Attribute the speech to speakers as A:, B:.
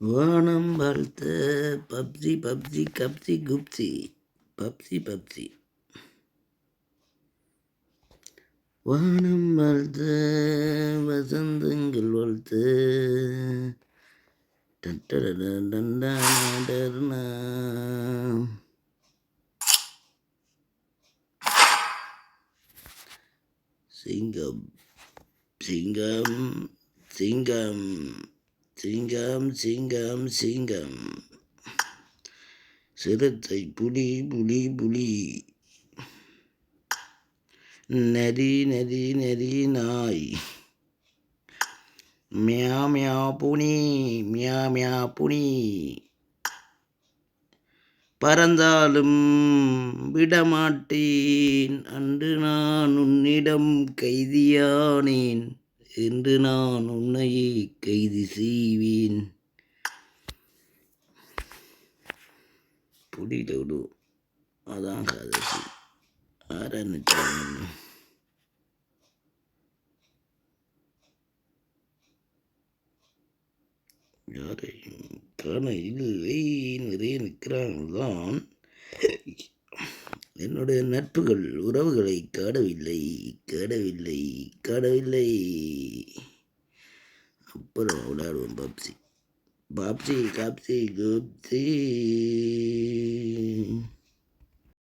A: வானம் வாழ்த்த பப்ஜி பப்ஜி கப்ஜி குப்ஜி. பப்ஜி பப்ஜி. வானம் வாழ்த்த வசந்தங்கள் வாழ்த்த. டண்டா சிங்கம் சிங்கம் சிங்கம். சிங்கம் சிங்கம் சிங்கம். சிறுத்தை புலி புலி புலி. நரி நரி நரி நாய். மியா மியா புனி மியா மியா புனி. பறந்தாலும் விடமாட்டேன். அன்று நான் உன்னிடம் கைதியானேன். என்று நான் உன்னையே கைது செய்வேன். புடிலோடு அதான் கதை. ஆரம்பிச்சாங்க யாரையும் காண இல்லை நிறைய நிற்கிறாங்க தான் என்னுடைய நட்புகள் உறவுகளை காடவில்லை காடவில்லை காடவில்லை. அப்புறம் விளையாடுவோம் பாப்சி பாப்சி காப்சி கோப்சி